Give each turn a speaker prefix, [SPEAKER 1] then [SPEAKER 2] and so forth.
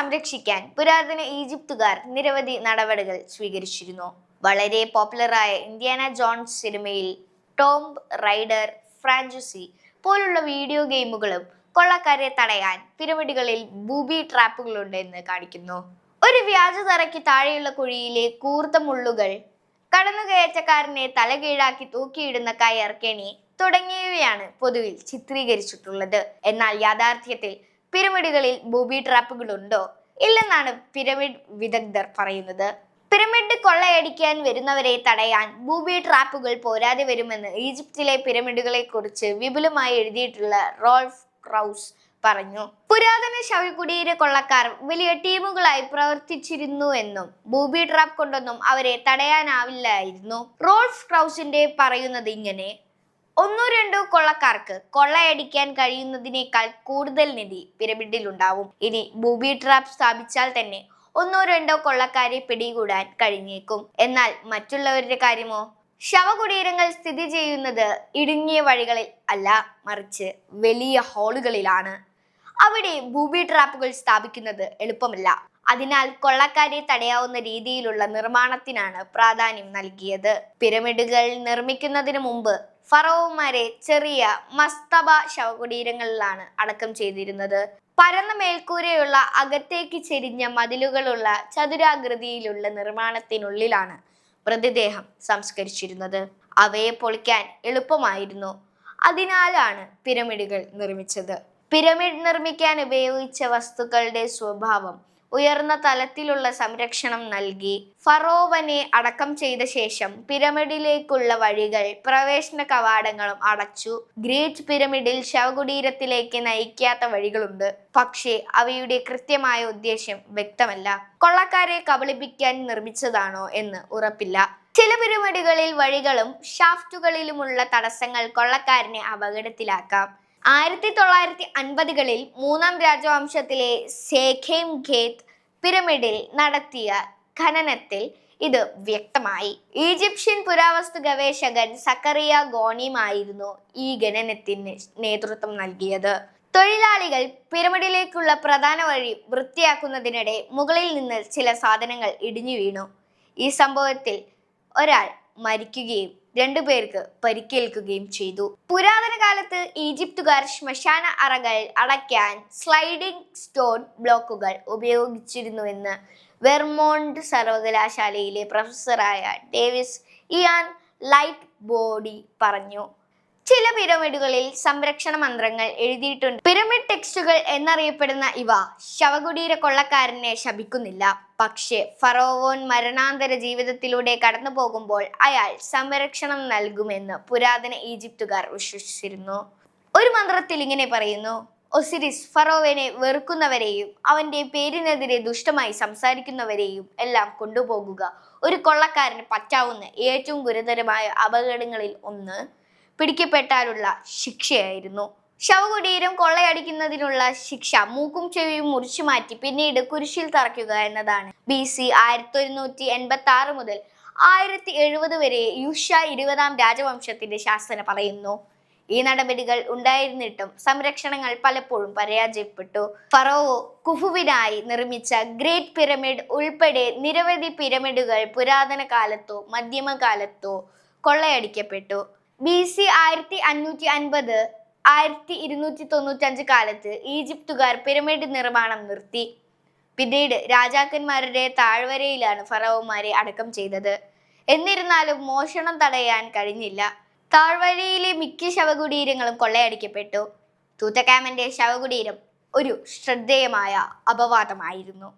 [SPEAKER 1] സംരക്ഷിക്കാൻ പുരാതന ഈജിപ്തുകാർ നിരവധി നടപടികൾ സ്വീകരിച്ചിരുന്നു. വളരെ പോപ്പുലറായ ഇന്ത്യാന ജോൺസ് സിനിമയിൽ ടോംബ് റൈഡർ ഫ്രാഞ്ചുസി പോലുള്ള വീഡിയോ ഗെയിമുകളും കൊള്ളക്കാരെ തടയാൻ പിരമിഡുകളിൽ ബൂബി ട്രാപ്പുകളുണ്ടെന്ന് കാണിക്കുന്നു. ഒരു വ്യാജ തറയ്ക്ക് താഴെയുള്ള കുഴിയിലെ കൂർത്ത മുള്ളുകൾ കടന്നുകയറ്റക്കാരനെ തലകീഴാക്കി തൂക്കിയിടുന്ന കയർ കെണി തുടങ്ങിയവയാണ് പൊതുവിൽ ചിത്രീകരിച്ചിട്ടുള്ളത്. എന്നാൽ യാഥാർത്ഥ്യത്തിൽ പിരമിഡുകളിൽ ബൂബി ട്രാപ്പുകളുണ്ടോ? ഇല്ലെന്നാണ് പിരമിഡ് വിദഗ്ധർ പറയുന്നത്. പിരമിഡ് കൊള്ളയടിക്കാൻ വരുന്നവരെ തടയാൻ ബൂബി ട്രാപ്പുകൾ പോരാതെ വരുമെന്ന് ഈജിപ്തിലെ പിരമിഡുകളെ കുറിച്ച് വിപുലമായി എഴുതിയിട്ടുള്ള റോൾഫ് ക്രൗസ് പറഞ്ഞു. പുരാതന ശവകുടീര കൊള്ളക്കാർ വലിയ ടീമുകളായി പ്രവർത്തിച്ചിരുന്നു എന്നും ബൂബി ട്രാപ്പ് കൊണ്ടൊന്നും അവരെ തടയാനാവില്ലായിരുന്നു. റോൾഫ് ക്രൗസിന്റെ പറയുന്നത് ഇങ്ങനെ ഒന്നോ രണ്ടോ കൊള്ളക്കാർക്ക് കൊള്ളയടിക്കാൻ കഴിയുന്നതിനേക്കാൾ കൂടുതൽ നിധി പിരമിഡിൽ ഉണ്ടാവും. ഇനി ബൂബി ട്രാപ്പ് സ്ഥാപിച്ചാൽ തന്നെ ഒന്നോ രണ്ടോ കൊള്ളക്കാരെ പിടികൂടാൻ കഴിഞ്ഞേക്കും. എന്നാൽ മറ്റുള്ളവരുടെ കാര്യമോ? ശവകുടീരങ്ങൾ സ്ഥിതി ചെയ്യുന്നത് ഇടുങ്ങിയ വഴികളിൽ അല്ല മറിച്ച് വലിയ ഹാളുകളിലാണ്. അവിടെ ബൂബി ട്രാപ്പുകൾ സ്ഥാപിക്കുന്നത് എളുപ്പമല്ല. അതിനാൽ കൊള്ളക്കാരെ തടയാവുന്ന രീതിയിലുള്ള നിർമ്മാണത്തിനാണ് പ്രാധാന്യം നൽകിയത്. പിരമിഡുകൾ നിർമ്മിക്കുന്നതിന് മുമ്പ് ഫറോവന്മാരെ ചെറിയ മസ്തബ ശവകുടീരങ്ങളിലാണ് അടക്കം ചെയ്തിരുന്നത്. പരന്ന മേൽക്കൂരയുള്ള അകത്തേക്ക് ചെരിഞ്ഞ മതിലുകളുള്ള ചതുരാകൃതിയിലുള്ള നിർമ്മാണത്തിനുള്ളിലാണ് മൃതദേഹം സംസ്കരിച്ചിരുന്നത്. അവയെ പൊളിക്കാൻ എളുപ്പമായിരുന്നു. അതിനാലാണ് പിരമിഡുകൾ നിർമ്മിച്ചത്. പിരമിഡ് നിർമ്മിക്കാൻ ഉപയോഗിച്ച വസ്തുക്കളുടെ സ്വഭാവം ഉയർന്ന തലത്തിലുള്ള സംരക്ഷണം നൽകി. ഫറോവനെ അടക്കം ചെയ്ത ശേഷം പിരമിഡിലേക്കുള്ള വഴികൾ പ്രവേശന കവാടങ്ങളും അടച്ചു. ഗ്രേറ്റ് പിരമിഡിൽ ശവകുടീരത്തിലേക്ക് നയിക്കാത്ത വഴികളുണ്ട്. പക്ഷേ അവയുടെ കൃത്യമായ ഉദ്ദേശ്യം വ്യക്തമല്ല. കൊള്ളക്കാരെ കബളിപ്പിക്കാൻ നിർമ്മിച്ചതാണോ എന്ന് ഉറപ്പില്ല. ചില പിരമിഡുകളിൽ വഴികളും ഷാഫ്റ്റുകളിലുമുള്ള തടസ്സങ്ങൾ കൊള്ളക്കാരനെ അപകടത്തിലാക്കാം. ആയിരത്തി തൊള്ളായിരത്തി അൻപതുകളിൽ മൂന്നാം രാജവംശത്തിലെ സേഖേം ഖേത്ത് പിരമിഡിൽ നടത്തിയ ഖനനത്തിൽ ഇത് വ്യക്തമായി. ഈജിപ്ഷ്യൻ പുരാവസ്തു ഗവേഷകൻ സക്കറിയ ഗോണിയുമായിരുന്നു ഈ ഖനനത്തിന് നേതൃത്വം നൽകിയത്. തൊഴിലാളികൾ പിരമിഡിലേക്കുള്ള പ്രധാന വഴി വൃത്തിയാക്കുന്നതിനിടെ മുകളിൽ നിന്ന് ചില സാധനങ്ങൾ ഇടിഞ്ഞു വീണു. ഈ സംഭവത്തിൽ ഒരാൾ മരിക്കുകയും രണ്ടുപേർക്ക് പരിക്കേൽക്കുകയും ചെയ്തു. പുരാതന കാലത്ത് ഈജിപ്തുകാർ ശ്മശാന അറകൾ അടയ്ക്കാൻ സ്ലൈഡിംഗ് സ്റ്റോൺ ബ്ലോക്കുകൾ ഉപയോഗിച്ചിരുന്നുവെന്ന് വെർമോണ്ട് സർവകലാശാലയിലെ പ്രൊഫസറായ ഡേവിസ് ഇയാൻ ലൈറ്റ് ബോഡി പറഞ്ഞു. ചില പിരമിഡുകളിൽ സംരക്ഷണ മന്ത്രങ്ങൾ എഴുതിയിട്ടുണ്ട്. പിരമിഡ് ടെക്സ്റ്റുകൾ എന്നറിയപ്പെടുന്ന ഇവ ശവകുടീര കൊള്ളക്കാരനെ ശപിക്കുന്നില്ല. പക്ഷേ ഫറോവോൻ മരണാന്തര ജീവിതത്തിലൂടെ കടന്നു പോകുമ്പോൾ അയാൾ സംരക്ഷണം നൽകുമെന്ന് പുരാതന ഈജിപ്തുകാർ വിശ്വസിച്ചിരുന്നു. ഒരു മന്ത്രത്തിൽ ഇങ്ങനെ പറയുന്നു ഒസിരിസ് ഫറോവനെ വെറുക്കുന്നവരെയും അവന്റെ പേരിനെതിരെ ദുഷ്ടമായി സംസാരിക്കുന്നവരെയും എല്ലാം കൊണ്ടുപോകുക. ഒരു കൊള്ളക്കാരന് പറ്റാവുന്ന ഏറ്റവും ഗുരുതരമായ അപകടങ്ങളിൽ ഒന്ന് പിടിക്കപ്പെട്ടാലുള്ള ശിക്ഷയായിരുന്നു. ശവകുടീരം കൊള്ളയടിക്കുന്നതിനുള്ള ശിക്ഷ മൂക്കും ചെവിയും മുറിച്ചു മാറ്റി പിന്നീട് കുരിശിൽ തറയ്ക്കുക എന്നതാണ്. ബി സി ആയിരത്തി ഒരുന്നൂറ്റി എൺപത്തി ആറ് മുതൽ ആയിരത്തി എഴുപത് വരെ യുഷ ഇരുപതാം രാജവംശത്തിന്റെ ശാസന പറയുന്നു. ഈ നടപടികൾ ഉണ്ടായിരുന്നിട്ടും സംരക്ഷണങ്ങൾ പലപ്പോഴും പരാജയപ്പെട്ടു. ഫറോവോ കുഫുവിനായി നിർമ്മിച്ച ഗ്രേറ്റ് പിരമിഡ് ഉൾപ്പെടെ നിരവധി പിരമിഡുകൾ പുരാതന കാലത്തോ മധ്യമകാലത്തോ കൊള്ളയടിക്കപ്പെട്ടു. ബി സി ആയിരത്തി അഞ്ഞൂറ്റി അൻപത് ആയിരത്തി ഇരുന്നൂറ്റി തൊണ്ണൂറ്റഞ്ച് കാലത്ത് ഈജിപ്തുകാർ പിരമിഡ് നിർമ്മാണം നിർത്തി. പിന്നീട് രാജാക്കന്മാരുടെ താഴ്വരയിലാണ് ഫറവന്മാരെ അടക്കം ചെയ്തത്. എന്നിരുന്നാലും മോഷണം തടയാൻ കഴിഞ്ഞില്ല. താഴ്വരയിലെ മിക്ക ശവകുടീരങ്ങളും കൊള്ളയടിക്കപ്പെട്ടു. തൂത്തക്കാമന്റെ ശവകുടീരം ഒരു ശ്രദ്ധേയമായ അപവാദമായിരുന്നു.